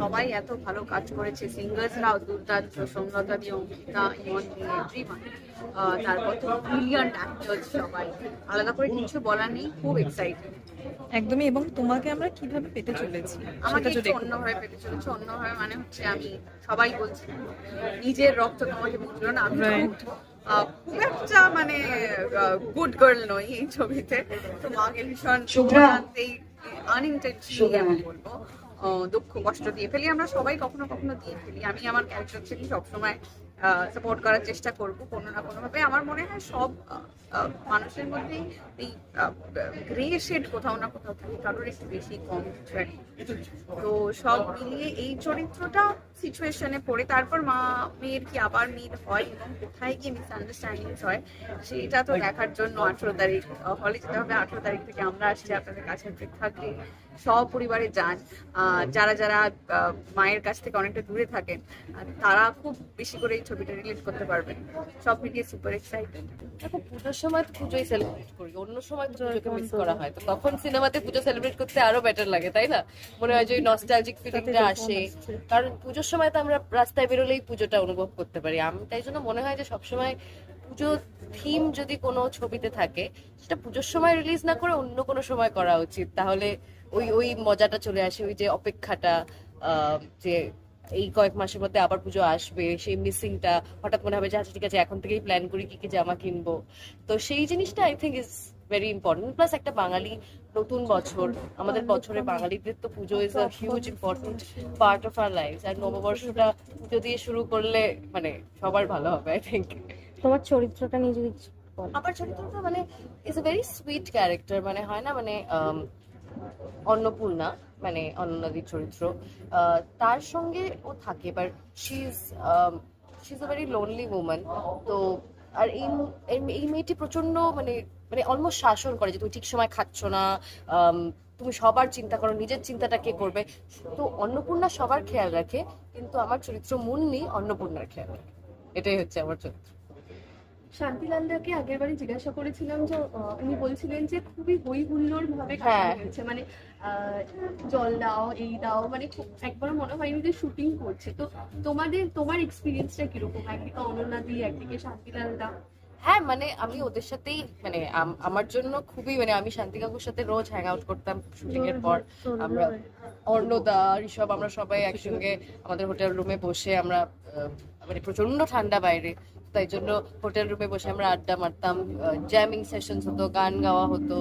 সবাই এত ভালো কাজ করেছে। সিঙ্গার্সরাও দুর্দান্ত সৌম্যতা দিয়ে অঙ্কিতা এভরিওয়ান তারপর তো ব্রিলিয়ান্ট অ্যাক্টার্স সবাই। আলাদা করে কিছু বলার নেই খুব এক্সাইটেড একদমই এবং তোমাকে আমরা কীভাবে পেতে চলেছি আমাকে যদি একটু অন্যভাবে পেতে চলেছে। অন্যভাবে মানে হচ্ছে আমি সবাই বলছি নিজের রক্ত তোমাকে বুঝলো না আমি. খুব একটা মানে গুড গার্ল নই এই ছবিতে। তো মাকে ভীষণ। আনইনটেনশনালি বলব আহ, দুঃখ কষ্ট দিয়ে ফেলি। আমরা সবাই কখনো কখনো দিয়ে ফেলি। আমি আমার ক্যারেক্টার থেকে সবসময় সাপোর্ট করার চেষ্টা করব কোনো না কোনোভাবে। আমার মনে হয় সব মানুষের মধ্যেই এই গ্রে শেড কোথাও না কোথাও থাকে কারোর একটু বেশি কম তো সব মিলিয়ে এই চরিত্রটা সিচুয়েশনে পড়ে তারপর মা মেয়ের কি আবার মিল হয় এবং কোথায় গিয়ে মিসআন্ডারস্ট্যান্ডিং হয় সেটা তো দেখার জন্য আঠেরো তারিখ হলে যেতে হবে আঠেরো তারিখ থেকে আমরা আসছি আপনাদের কাছে থাকলে। সপরিবারে যান। আহ, যারা যারা আহ, মায়ের কাছ থেকে অনেকটা দূরে থাকেন তারা খুব বেশি করে এই ছবিটা রিলেট করতে পারবেন। সব মিলিয়ে সুপার এক্সাইটেড দেখো পুজোর সময় তো পুজোই সেলিব্রেট করি। অন্য সময় তো পুজোকে মিস করা হয়। তো তখন সিনেমাতে পুজো সেলিব্রেট করতে আরও বেটার লাগে তাই না? মনে হয় যে ওই নস্টালজিক ফিলিংটা আসে। কারণ পুজোর সময় তো আমরা রাস্তায় বেরোলেই পুজোটা অনুভব করতে পারি। আমি তাই জন্য মনে হয় যে সবসময় পুজো থিম যদি কোনো ছবিতে থাকে সেটা পুজোর সময় রিলিজ না করে অন্য কোনো সময় করা উচিত। তাহলে ওই ওই মজাটা চলে আসে ওই যে অপেক্ষাটা যে এই কয়েক মাসের মধ্যে আবার পুজো আসবে সেই মিসিংটা হঠাৎ মনে হবে যে আচ্ছা ঠিক আছে এখন থেকেই প্ল্যান করি কি কি জামা কিনবো। তো সেই জিনিসটা I think is very important plus একটা বাঙালি নতুন বছর আমাদের বছরে বাঙালিদের তো পুজো is a huge important part of our life আর নববর্ষটা পুজো দিয়ে শুরু করলে মানে সবার ভালো হবে আই থিঙ্ক তোমার চরিত্রটা নিয়ে যদি আমার চরিত্রটা মানে is a very sweet character মানে হয় না মানে অন্নপূর্ণা মানে অন্ননাদির চরিত্র। তার সঙ্গে ও থাকে এবার she is she is a very lonely women তো আর এই এই- মেয়েটি প্রচণ্ড মানে মানে অলমোস্ট শাসন করে যে তুমি ঠিক সময় খাচ্ছ না তুমি সবার চিন্তা করো, নিজের চিন্তাটা কে করবে? তো অন্নপূর্ণা সবার খেয়াল রাখে, কিন্তু আমার চরিত্র মুন্নি অন্নপূর্ণার খেয়াল রাখে। এটাই হচ্ছে আমার চরিত্র। শান্তিলালদাকে আগের বারে জিজ্ঞাসা করেছিলাম যে উনি বলছিলেন যে খুবই হই হুল্লোড় ভাবে হ্যাঁ। কাটানো হয়েছে। মানে জল দাও এই দাও মানে একবার মনে হয়নি যে শুটিং করছে। তো তোমাদের তোমার এক্সপিরিয়েন্সটা কীরকম? একদিকে অনন্যাদি একদিকে শান্তিলাল দা হ্যাঁ মানে আমি ওদের সাথেই মানে আমার জন্য খুবই মানে আমি শান্তি কাকুর সাথে রোজ হ্যাং আউট করতাম শুটিং এর পর। আমরা অর্ণদা ঋষভ আমরা সবাই একসঙ্গে আমাদের হোটেল রুমে বসে আমরা মানে প্রচণ্ড ঠান্ডা বাইরে। তাই জন্য হোটেল রুমে বসে আমরা আড্ডা মারতাম জ্যামিং সেশনস হতো গান গাওয়া হতো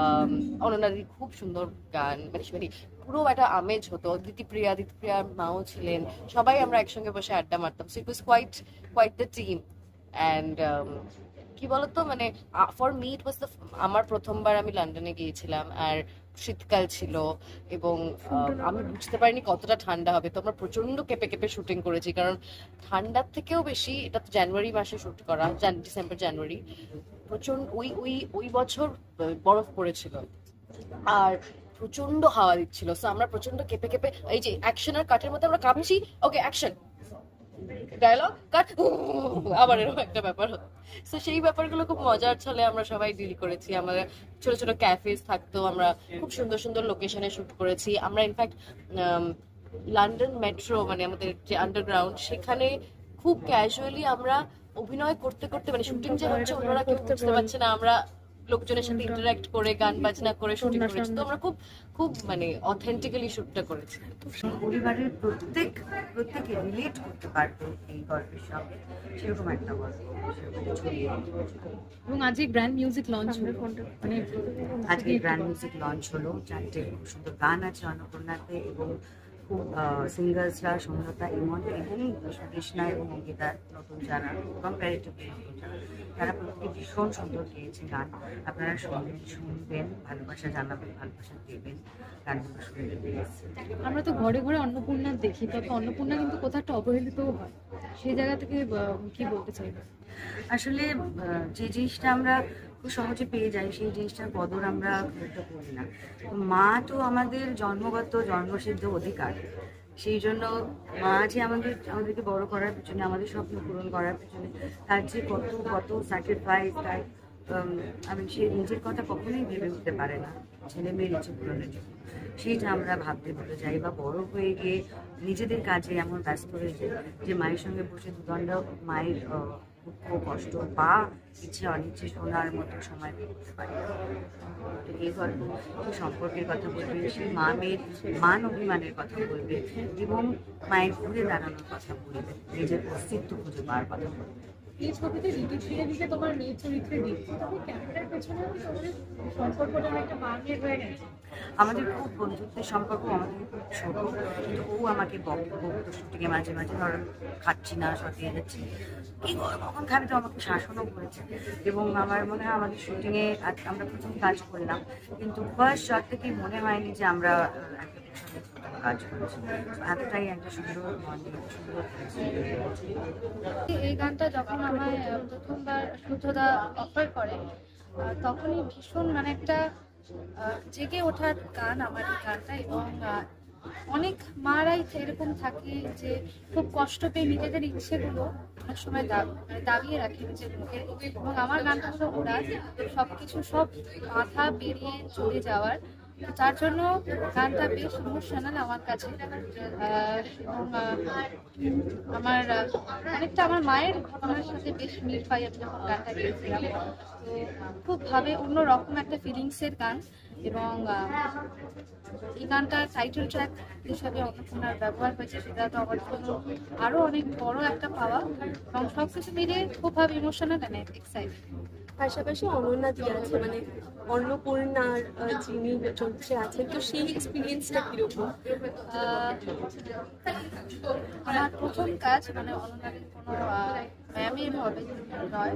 আম, অনন্যাদির খুব সুন্দর গান মানে মানে পুরো একটা আমেজ হতো। দিতিপ্রিয়া দিতিপ্রিয়ার মাও ছিলেন সবাই আমরা একসঙ্গে বসে আড্ডা মারতাম। So it was quite quite the team and কি বলতো? মানে for me it was the আমার প্রথমবার আমি লন্ডনে গিয়েছিলাম আর শীতকাল ছিল এবং আমি বুঝতে পারিনি কতটা ঠান্ডা হবে। তো আমরা প্রচণ্ড কেঁপে কেঁপে শুটিং করেছি কারণ ঠান্ডার থেকেও বেশি এটা তো জানুয়ারি মাসে শুট করা জান- ডিসেম্বর জানুয়ারি প্রচণ্ড ওই ওই ওই বছর বরফ পড়েছিল। আর প্রচণ্ড হাওয়া দিচ্ছিল। সো আমরা প্রচণ্ড কেঁপে কেঁপে এই যে অ্যাকশন আর কাটের মধ্যে আমরা কাঁপছি। ওকে অ্যাকশন ডায়লগ কাট আবার এরকম একটা ব্যাপার হতো তো সেই ব্যাপারগুলো খুব মজার ছলে আমরা সবাই ডিল করেছি। আমরা ছোট ছোট ক্যাফেজ থাকতো আমরা খুব সুন্দর সুন্দর লোকেশনে শুট করেছি। আমরা ইনফ্যাক্ট লন্ডন মেট্রো মানে আমাদের যে আন্ডারগ্রাউন্ড সেখানে খুব ক্যাজুয়ালি আমরা অভিনয় করতে করতে মানে শুটিং যে হচ্ছে ওনারা কেউ বুঝতে পারছে না। আমরা লোকজনের সাথে ইন্টারাক্ট করে গান বাজনা করে শুটিং করেছি। তো আমরা খুব খুব মানে অথেন্টিক্যালি শুটটা করেছি। পরিবারের প্রত্যেক প্রত্যেকে রিলেট করতে পারবে এই গল্পের সঙ্গে। সেরকম একটা গল্প এবং আজকে গ্র্যান্ড মিউজিক লঞ্চ হলো। মানে আজকে গ্র্যান্ড মিউজিক লঞ্চ হলো। চারটে খুব সুন্দর গান আছে অন্নপূর্ণাতে এবং সিঙ্গার্সরা সৌম্যতা ইমন এবং কৃষ্ণা এবং অঙ্কিতা নতুন যারা কম্পারেটিভলি নতুন যারা তারা প্রত্যেকে ভীষণ সুন্দর গেয়েছে গান। আপনারা শুনবেন শুনবেন ভালোবাসা জানাবেন ভালোবাসা দেবেন গানগুলো শুনবেন আমরা তো ঘরে ঘরে অন্নপূর্ণা দেখি তবে অন্নপূর্ণা কিন্তু কোথাও একটা অবহেলিতও হয়। সেই জায়গা থেকে কি বলতে চাইবে আসলে যে জিনিসটা আমরা সহজে পেয়ে যাই, সেই জিনিসটার কদর আমরা খুব একটা করি না। মা তো আমাদের জন্মগত জন্মসিদ্ধ অধিকার। সেই জন্য মা যে আমাদের, আমাদেরকে বড় করার পিছনে, আমাদের স্বপ্ন পূরণ করার পিছনে, তার যে কত কত স্যাক্রিফাইস তার আমি সে নিজের কথা কখনোই ভেবে উঠতে পারে না, ছেলে মেয়ের ইচ্ছে পূরণের জন্য। সেইটা আমরা ভাবতে ভুলে যাই বা বড় হয়ে গিয়ে নিজেদের কাজে এমন ব্যস্ত হয়ে যাই যে মায়ের সঙ্গে বসে দুদণ্ড, মায়ের দুঃখ, কষ্ট বা ইচ্ছে অনিচ্ছে শোনার মতো সময় পেতে পারি। তো এই গল্প সম্পর্কের কথা বলবে? সেই মা মেয়ের মান অভিমানের কথা বলবে এবং মায়ের ঘুরে দাঁড়ানোর কথা বলবে। নিজের অস্তিত্ব খুঁজে পাওয়ার কথা বলবে। এই ছবিতে ফিরে দিতে তোমার চরিত্রে দেখছি। তবে ক্যামেরার পেছনে তোমাদের সম্পর্কটা একটা হয়ে গেছে আমাদের খুব বন্ধুত্বের সম্পর্ক, আমাদের খুব ছোট। কিন্তু ও আমাকে বকে বকতো শুটিংয়ে মাঝে মাঝে ধর খাচ্ছি না, সরিয়ে যাচ্ছি। করো কখন খাবি তো আমাকে শাসনও করেছে। এবং আমার মনে হয় আমাদের শুটিংয়ে আমরা প্রথম কাজ করলাম। কিন্তু ফার্স্ট শট থেকেই মনে হয়নি যে আমরা কাজ এই গানটা যখন আমায় প্রথমবার শুদ্ধদা অফার করে তখনই ভীষণ মানে একটা জেগে ওঠার গান আমার এই গানটা এবং অনেক মারাই এরকম থাকে যে খুব কষ্ট পেয়ে নিজেদের ইচ্ছেগুলো অনেক সময় মানে দাবিয়ে রাখে নিজের মুখে এবং আমার গানটা হলো ওরা, সবকিছু সব মাথা পেরিয়ে চলে যাওয়ার তার জন্য গানটা বেশ ইমোশনাল আমার কাছে। আমার অনেকটা আমার মায়ের ঘটনার সাথে বেশ মিল পাই আমি যখন গানটা গেয়েছিলাম। তো খুবভাবে অন্যরকম একটা ফিলিংসের গান এবং এই গানটার টাইটেল ট্র্যাক হিসাবে অন্নপূর্ণার ব্যবহার হয়েছে, সেটা তো আমার জন্য আরও অনেক বড় একটা পাওয়া। এবং সবকিছু মিলিয়ে খুব ভাবে ইমোশনাল এক্সাইটেড পাশাপাশি অনন্যা দিয়ে আছে মানে অন্নপূর্ণার যিনি চলছে আছেন, তো সেই এক্সপিরিয়েন্সটা কীরকম? আমার প্রথম কাজ মানে অনন্যাদের কোনো ম্যামের হবে নয়।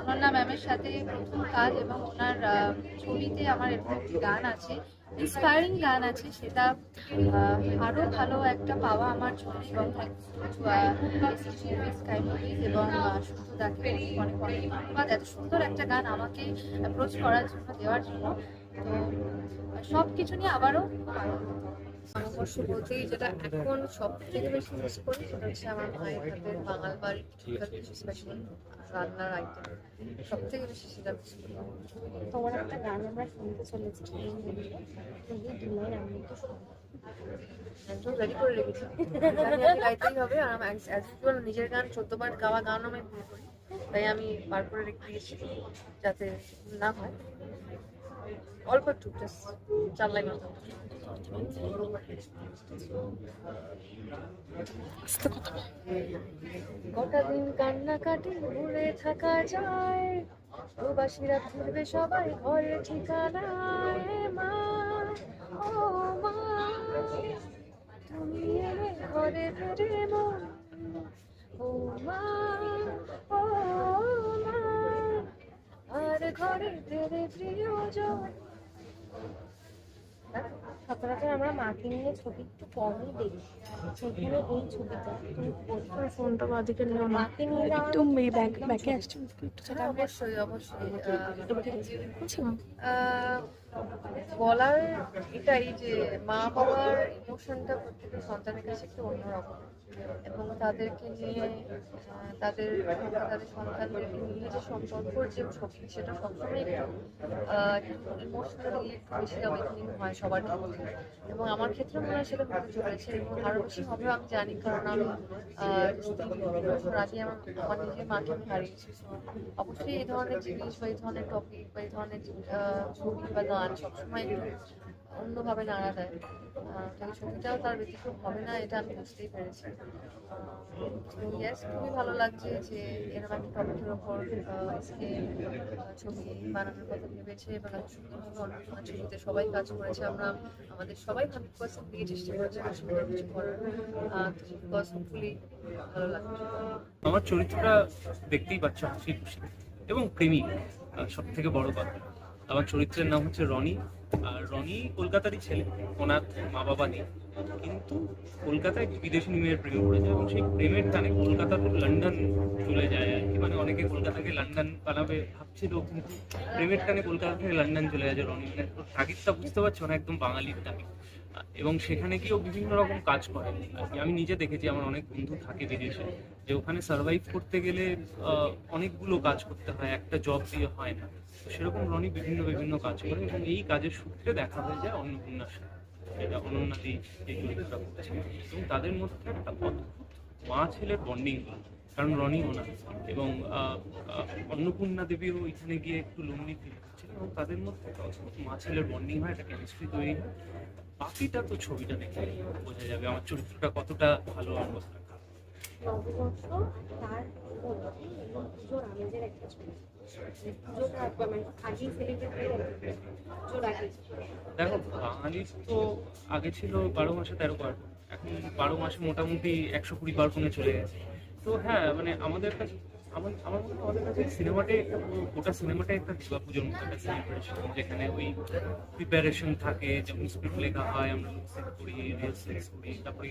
অনন্যা ম্যামের সাথে প্রথম কাজ এবং ওনার ছবিতে আমার এরকম গান আছে। ইন্সপায়ারিং গান আছে, সেটা আরও আরও ভালো একটা পাওয়া আমার জন্য। এবং ধন্যবাদ। এত সুন্দর একটা গান আমাকে অ্যাপ্রোচ করার জন্য, দেওয়ার জন্য। তো সব কিছু নিয়ে আবারও বলতেই যেটা এখন সব থেকে বেশি মিস করি সেটা হচ্ছে আমার মায়ের হাতের বাঙাল বাড়ির কিছু স্পেশাল রান্নার আইটেম সব থেকে বেশি সেটা মিস করি। তোমার একটা গান আমরা শুনতে চলেছি। একদম রেডি করে রেখেছি। গাইতেই হবে আর আমার অ্যাজ ইউজুয়াল নিজের গান চোদ্দবার গাওয়া গান আমি তাই আমি বার করে রেখে দিয়েছি যাতে না হয়। অল্প একটু চার লাইন গোটা দিন কান্নাকাটি ঘুরে থাকা যায়। প্রবাসীরা ফিরবে সবাই ঘরের ঠিকানায়। মা ও মা তুমি এলে ঘরে ফিরে মন। ও মা ঘরে ফিরে প্রিয়জন। সচরাচর আমরা মাকে নিয়ে ছবি একটু কমই দেখি। সেখানে এই ছবিটা। তুমি ফোনটা বাদিকে নিও না মাকে নিয়ে একটু ব্যাক ব্যাকে আসছে। হ্যাঁ, অবশ্যই অবশ্যই আহ, বলার এটাই যে মা বাবার ইমোশনটা প্রত্যেকটা সন্তানের কাছে একটু অন্যরকম। এবং তাদেরকে নিয়ে তাদের তাদের সন্তানদেরকে নিয়ে যে সম্পর্কর যে ছবি, সেটা সবসময় একটু ইমোশনালি একটু বেশি অ্যাওয়েকনিং হয় সবার ক্ষেত্রে এবং আমার ক্ষেত্রে মনে হয় সেটা হতে চলেছে এবং আরও বেশি হবে আমি জানি, কারণ আমি বছর আগে আমার আমার নিজের মাকে আমি হারিয়েছি অবশ্যই এই ধরনের জিনিস বা এই ধরনের টপিক বা এই ধরনের ছবি বা গান সবসময় অন্যভাবে নাড়া দেয় আহ, ছবিটাও তার ব্যতিক্রম হবে না এটা আমি বুঝতেই পেরেছি। ইয়েস খুবই ভালো লাগছে যে এরকম একটা টপিকের ওপর আজকে ছবি বানানোর কথা ভেবেছে এবং এত সুন্দরভাবে অন্যতম ছবিতে সবাই কাজ করেছে। আমরা আমাদের সবাই হান্ড্রেড পার্সেন্ট দিয়ে চেষ্টা করেছি সুন্দর কিছু করার। বিকজ ভালো লাগছে আমার চরিত্রটা দেখতেই পাচ্ছ হাসি খুশি। এবং প্রেমিক সব থেকে বড় কথা। আমার চরিত্রের নাম হচ্ছে রনি। আর রনি কলকাতারই ছেলে, ওনার মা বাবা নেই। কিন্তু কলকাতায় বিদেশি মেয়ের প্রেমে পড়ে যায় এবং সেই প্রেমের টানে কলকাতা টু লন্ডন চলে যায় আর কি। মানে অনেকে কলকাতাকে লন্ডন বানাবে ভাবছিল, কিন্তু প্রেমের টানে কলকাতা থেকে লন্ডন চলে যায় রনি। মানে তাগিদটা বুঝতে পারছ না, একদম বাঙালির তাগিদ এবং সেখানে গিয়েও বিভিন্ন রকম কাজ করে আমি নিজে দেখেছি, আমার অনেক বন্ধু থাকে বিদেশে, যে ওখানে সার্ভাইভ করতে গেলে অনেকগুলো কাজ করতে হয়, একটা জব দিয়ে হয় না। তো সেরকম রনি বিভিন্ন বিভিন্ন কাজ করে এবং এই কাজের সূত্রে দেখা হয়ে যায় অন্নপূর্ণার সাথে এটা অনন্যাদি করছে। এবং তাদের মধ্যে একটা অদ্ভুত মা ছেলের বন্ডিং কারণ রনি ওনা এবং অন্নপূর্ণা দেবীও ওইখানে গিয়ে একটু লোনলি ফিল করছিল এবং তাদের মধ্যে একটা অদ্ভুত মা ছেলের বন্ডিং হয়, একটা কেমিস্ট্রি তৈরি হয়। বাকিটা তো ছবিটা দেখে বোঝা যাবে আমার চরিত্রটা কতটা ভালো আমার নববর্ষ তার এবং পুজোর আমেজের একটা ছবি। মানে দেখো বাঙালির তো আগে ছিল বারো মাসে তেরো পার্বণ এখন বারো মাসে মোটামুটি একশো কুড়ি পার্বণে চলে গেছে। তো হ্যাঁ মানে আমাদের কাছে আমার মনে হয় সিনেমাটাই গোটা সিনেমাটাই একটা দুর্গা যেখানে ওই প্রিপারেশন থাকে যেমন স্ক্রিপ্ট লেখা হয়, আমরা সেট করি করি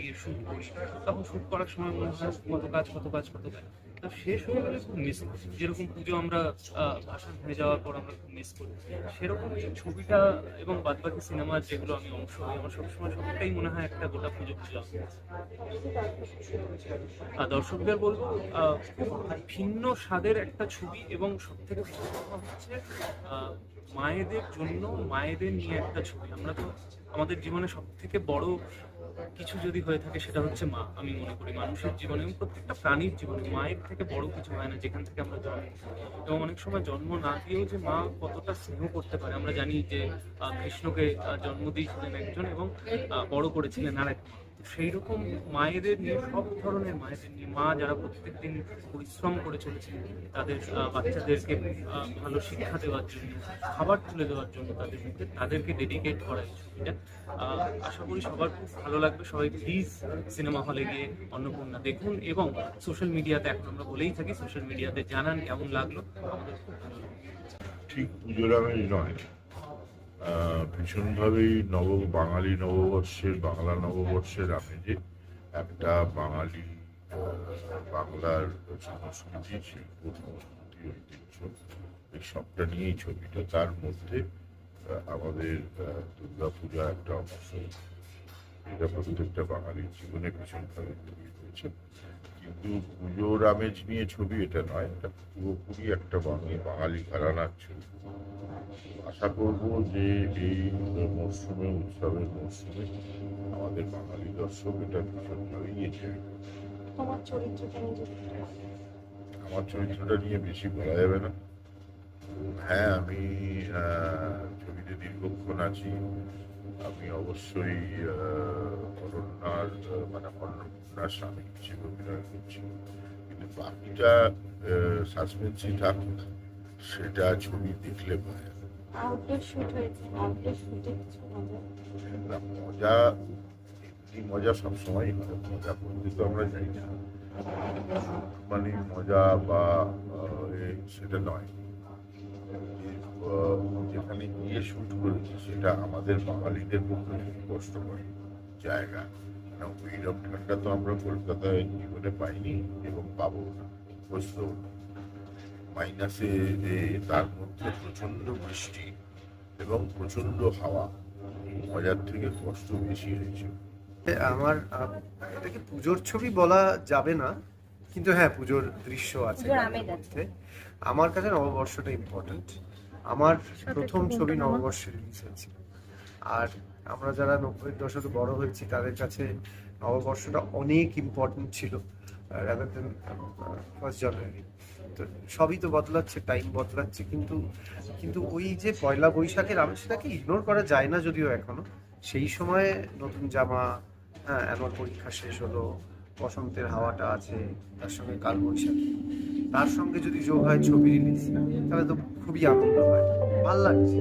তখন শুট করার সময় মনে হয়, কত কাজ কত কাজ কত কাজ? তো শেষ হয়ে গেলে খুব মিস করি যেরকম পুজো আমরা ভাষণ হয়ে যাওয়ার পর আমরা খুব মিস করি। সেরকম এই ছবিটা এবং বাদবাকি সিনেমার যেগুলো আমি অংশ হই, আমার সবসময় সবটাই মনে হয় একটা গোটা পুজো পুজো আর দর্শকদের বলব খুব ভিন্ন স্বাদের একটা ছবি এবং সব থেকে বড় হচ্ছে মায়েদের জন্য মায়েদের নিয়ে একটা ছবি। আমরা তো আমাদের জীবনে সব থেকে বড় কিছু যদি হয়ে থাকে সেটা হচ্ছে মা। আমি মনে করি মানুষের জীবনে এবং প্রত্যেকটা প্রাণীর জীবনে মায়ের থেকে বড় কিছু হয় না যেখান থেকে আমরা জন্ম এবং অনেক সময় জন্ম না দিয়েও যে মা কতটা স্নেহ করতে পারে। আমরা জানি যে কৃষ্ণকে জন্ম দিয়েছিলেন একজন এবং বড় করেছিলেন আর এক সেই রকম মায়েদের নিয়ে, সব ধরনের মায়েদের নিয়ে, মা যারা প্রত্যেকদিন পরিশ্রম করে চলেছেন, তাদের বাচ্চাদেরকে ভালো শিক্ষা দেওয়ার জন্য, খাবার তুলে দেওয়ার জন্য তাদের মধ্যে, তাদেরকে ডেডিকেট করা এই ছবিটা আশা করি সবার খুব ভালো লাগবে। সবাই প্লিজ সিনেমা হলে গিয়ে অন্নপূর্ণা দেখুন এবং সোশ্যাল মিডিয়াতে এখন আমরা বলেই থাকি সোশ্যাল মিডিয়াতে জানান কেমন লাগল। আমাদের খুব ভালো ঠিক পুজোর নয়। ভীষণভাবেই নব বাঙালি নববর্ষের, বাংলা নববর্ষের আমেজে একটা বাঙালি বাংলার সংস্কৃতি শিল্প সংস্কৃতি ঐতিহ্য, এই সবটা নিয়েই ছবিটা তার মধ্যে আমাদের দুর্গা পূজা একটা অংশ এটা প্রত্যেকটা বাঙালির জীবনে ভীষণভাবে জড়িয়ে রয়েছে কিন্তু পুজোর আমেজ নিয়ে ছবি এটা নয় এটা পুরোপুরি একটা বাঙালি বাঙালি ঘরানার ছবি। আশা করব যে এই মরশুমে উৎসবের মরশুমে আমাদের বাঙালি দর্শক এটা ভীষণভাবেই এনজয় আমার চরিত্রটা নিয়ে বেশি বলা যাবে না। হ্যাঁ আমি আহ, ছবিতে দীর্ঘক্ষণ আছি। আমি অবশ্যই আহ, মানে অন্নপূর্ণার স্বামী হিসেবে অভিনয় করছি কিন্তু বাকিটা সাসপেন্সই থাকুক সেটা ছবি দেখলে মজা? না, মজা এমনি মজা সবসময় হয় মজা করতে তো আমরা যাই না। মানে মজা বা সেটা নয়। যেখানে গিয়ে শুট করেছি সেটা আমাদের বাঙালিদের পক্ষে খুব কষ্টকর জায়গা। কারণ ওইরকম ঠান্ডা তো আমরা কলকাতায় জীবনে পাইনি এবং পাবো না বুঝতেও মাইনাসে তার মধ্যে প্রচণ্ড বৃষ্টি এবং প্রচণ্ড হাওয়া মজার থেকে কষ্ট বেশি হয়েছে। আমার আহ, এটাকে পুজোর ছবি বলা যাবে না কিন্তু হ্যাঁ পুজোর দৃশ্য আছে। আমার কাছে নববর্ষটা ইম্পর্টেন্ট আমার প্রথম ছবি নববর্ষে রিলিজ হয়েছিল। আর আমরা যারা নব্বইয়ের দশকে বড় হয়েছি তাদের কাছে নববর্ষটা অনেক ইম্পর্টেন্ট ছিল রাদার দেন ফার্স্ট জানুয়ারি তো সবই তো বদলাচ্ছে টাইম বদলাচ্ছে কিন্তু কিন্তু ওই যে পয়লা বৈশাখের আমেজ সেটাকে ইগনোর করা যায় না যদিও এখনও। সেই সময়ে নতুন জামা হ্যাঁ অ্যানুয়াল পরীক্ষা শেষ হলো বসন্তের হাওয়াটা আছে তার সঙ্গে কাল বৈশাখী তার সঙ্গে যদি যোগ হয় ছবি রিলিজ তাহলে তো খুবই আনন্দ হয়। ভালো লাগছে।